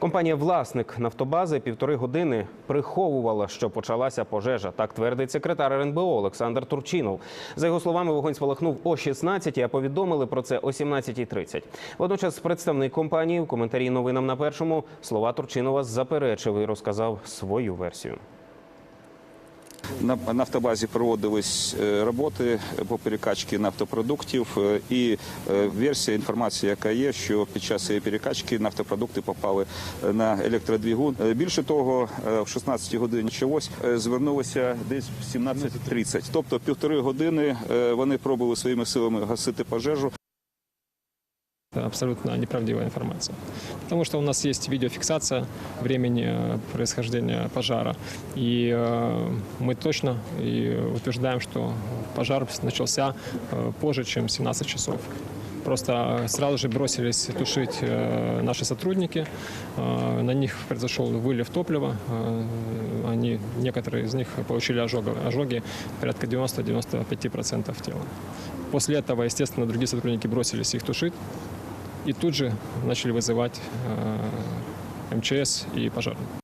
Компанія власник нафтобази півтори години приховувала, що почалася пожежа. Так твердить секретар РНБО Олександр Турчинов. За його словами, вогонь спалахнув о 16-й, а повідомили про це о 17.30. Водночас представник компанії в коментарі новинам на першому слова Турчинова заперечив і розказав свою версію. На нафтобазі проводились е, роботи по перекачці нафтопродуктів. е, І е, версія інформації, яка є, що під час цієї перекачки нафтопродукти попали на електродвигун. Е, Більше того, в 16 годині чогось звернулося десь в 17.30. Тобто півтори години вони пробували своїми силами гасити пожежу. Абсолютно неправдивая информация. Потому что у нас есть видеофиксация времени э, происхождения пожара. И э, мы точно и утверждаем, что пожар начался э, позже, чем 17 часов. Просто сразу же бросились тушить наши сотрудники. На них произошел вылив топлива. Они, некоторые из них получили ожоги, ожоги порядка 90-95% тела. После этого, естественно, другие сотрудники бросились их тушить. И тут же начали вызывать э, МЧС и пожарных.